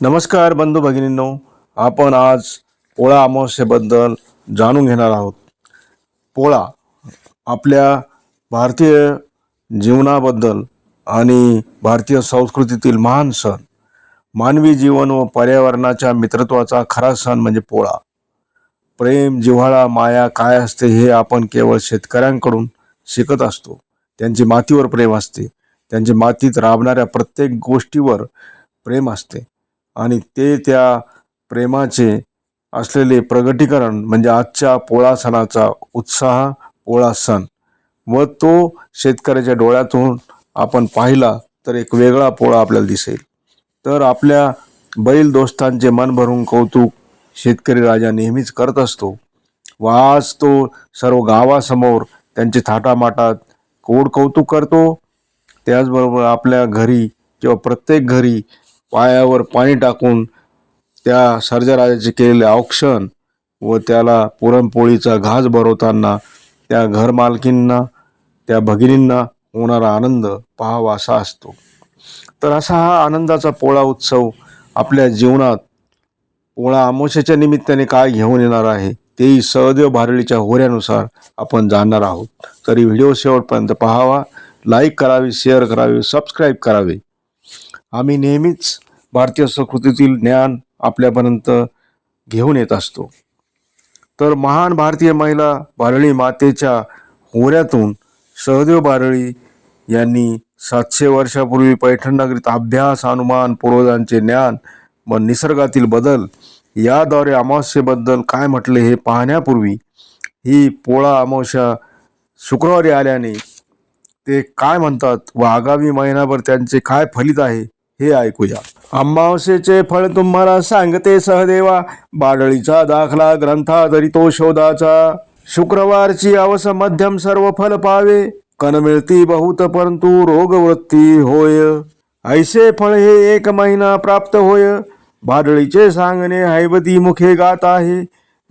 नमस्कार बंधू भगिनींनो आपण आज पोळा अमावस्येबद्दल जाणून घेणार आहोत. पोळा आपल्या भारतीय जीवनाबद्दल आणि भारतीय संस्कृतीतील महान सण मानवी जीवन व पर्यावरणाच्या मित्रत्वाचा खरा सण म्हणजे पोळा. प्रेम जिव्हाळा माया काय असते हे आपण केवळ शेतकऱ्यांकडून शिकत असतो. त्यांची मातीवर प्रेम असते. त्यांची मातीत राबणाऱ्या प्रत्येक गोष्टीवर प्रेम असते. आणि ते त्या प्रेमाचे असलेले प्रगटीकरण म्हणजे आजच्या पोळा सणाचा उत्साह पोळा सण. व तो शेतकऱ्याच्या डोळ्यातून आपण पाहिला तर एक वेगळा पोळा आपल्याला दिसेल. तर आपल्या बैल दोस्तांचे मन भरून कौतुक शेतकरी राजा नेहमीच करत असतो. व आज तो सर्व गावासमोर त्यांचे थाटामाटात कोड कौतुक करतो. त्याचबरोबर आपल्या घरी किंवा प्रत्येक घरी पायावर पाणी टाकून त्या सर्जराजाचे केलेले औक्षण व त्याला पुरणपोळीचा घास भरवताना त्या घरमालकींना त्या भगिनींना होणारा आनंद पाहावा असा असतो. तर असा हा आनंदाचा पोळा उत्सव आपल्या जीवनात पोळा अमावस्येच्या निमित्ताने काय घेऊन येणार आहे तेही सहदेव भारळीच्या होऱ्यानुसार आपण जाणणार आहोत. तरी व्हिडिओ शेवटपर्यंत पाहावा लाईक करावी शेअर करावे सबस्क्राईब करावे. आम्ही नेहमीच भारतीय संस्कृतीतील ज्ञान आपल्यापर्यंत घेऊन येत असतो. तर महान भारतीय महिला बारळी मातेच्या होऱ्यातून सहदेव बारळी यांनी सातशे वर्षापूर्वी पैठणनगरीत अभ्यास अनुमान पूर्वजांचे ज्ञान व निसर्गातील बदल याद्वारे अमावस्येबद्दल काय म्हटले हे पाहण्यापूर्वी ही पोळा अमावस्या शुक्रवारी आल्याने ते काय म्हणतात व आगामी महिनाभर त्यांचे काय फलित आहे हे ऐकूया. अमावस्येचे फळ तुम्हाला सांगते सहदेवा. बाडळीचा दाखला ग्रंथादरी तो शोधाचा. शुक्रवारची अवस मध्यम सर्व फल पावे. कन मिळती बहुत परंतु रोगवृत्ती होय. ऐसे फळ हे एक महिना प्राप्त होय. बाडळीचे सांगणे हैवती मुखे गात आहे.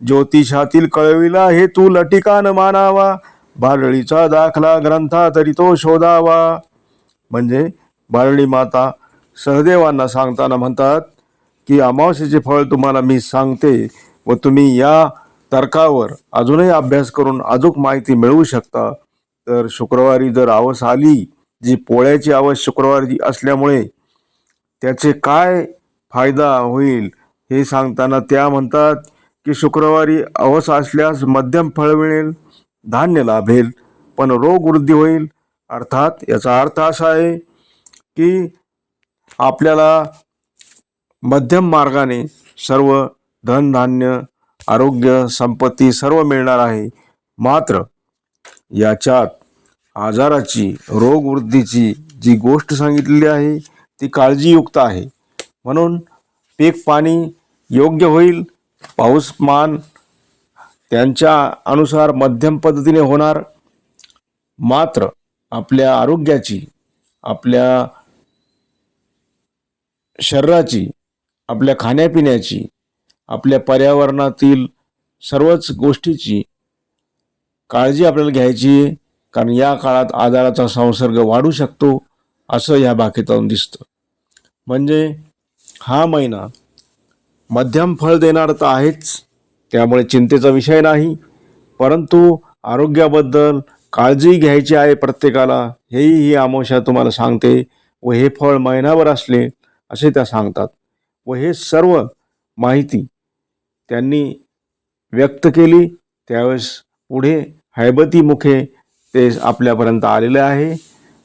ज्योतिषातील कळविला हे तू लटिकान मानावा. भाडळीचा दाखला ग्रंथा तरी तो शोधावा. म्हणजे बारळी माता सहदेवांना सांगताना म्हणतात की अमावस्येचे फळ तुम्हाला मी सांगते व तुम्ही या तर्कावर अजूनही अभ्यास करून अजूक माहिती मिळवू शकता. तर शुक्रवारी जर आवस आली जी पोळ्याची आवस शुक्रवारी असल्यामुळे त्याचे काय फायदा होईल हे सांगताना त्या म्हणतात की शुक्रवारी अवस असल्यास मध्यम फळ मिळेल धान्य लाभेल पण रोग वृद्धी होईल. अर्थात याचा अर्थ असा आहे की आपल्याला मध्यम मार्गाने सर्व धनधान्य आरोग्य संपत्ती सर्व मिळणार आहे. मात्र याच्यात आजाराची रोगवृद्धीची जी गोष्ट सांगितलेली आहे ती काळजीयुक्त आहे. म्हणून पीक पाणी योग्य होईल पाऊसमान त्यांच्या अनुसार मध्यम पद्धतीने होणार. मात्र आपल्या आरोग्याची आपल्या शरीराची आपल्या खाण्यापिण्याची आपल्या पर्यावरणातील सर्वच गोष्टीची काळजी आपल्याला घ्यायची आहे कारण या काळात आजाराचा संसर्ग वाढू शकतो असं ह्या बाकीतून दिसतं. म्हणजे हा महिना मध्यम फळ देणार तर आहेच त्यामुळे चिंतेचा विषय नाही परंतु आरोग्याबद्दल काळजी घ्यायची आहे प्रत्येकाला हेही ही आमोशा तुम्हाला सांगते व हे फळ महिनाभर असले असे त्या सांगतात. व हे सर्व माहिती त्यांनी व्यक्त केली. त्यावेळेस पुढे हैबती मुखे ते आपल्यापर्यंत आलेले आहे.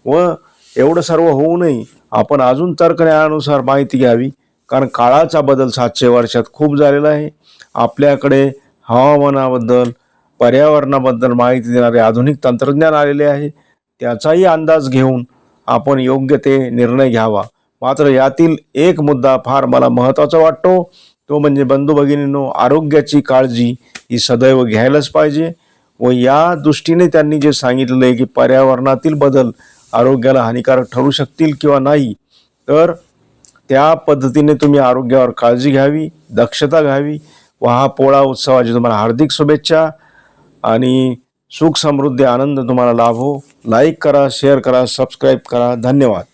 व एवढं सर्व होऊनही आपण अजून तर्कन्यायानुसार माहिती घ्यावी. कारण काळाचा बदल सातशे वर्षात खूप झालेला आहे. आपल्याकडे हवामानाबद्दल पर्यावरणाबद्दल माहिती देणारे आधुनिक तंत्रज्ञान आलेले आहे. त्याचाही अंदाज घेऊन आपण योग्य ते निर्णय घ्यावा. मात्र यातील एक मुद्दा फार मला महत्त्वाचा वाटतो. तो म्हणजे बंधू भगिनींनो आरोग्याची काळजी ही सदैव घ्यायलाच पाहिजे व या दृष्टीने त्यांनी जे सांगितलेलं आहे की पर्यावरणातील बदल आरोग्याला हानिकारक ठरू शकतील किंवा नाही तर त्या पद्धतीने तुम्ही आरोग्यावर काळजी घ्यावी दक्षता घ्यावी व हा पोळा उत्सवाची तुम्हाला हार्दिक शुभेच्छा आणि सुख समृद्धी आनंद तुम्हाला लाभो. लाईक करा शेअर करा सबस्क्राईब करा. धन्यवाद.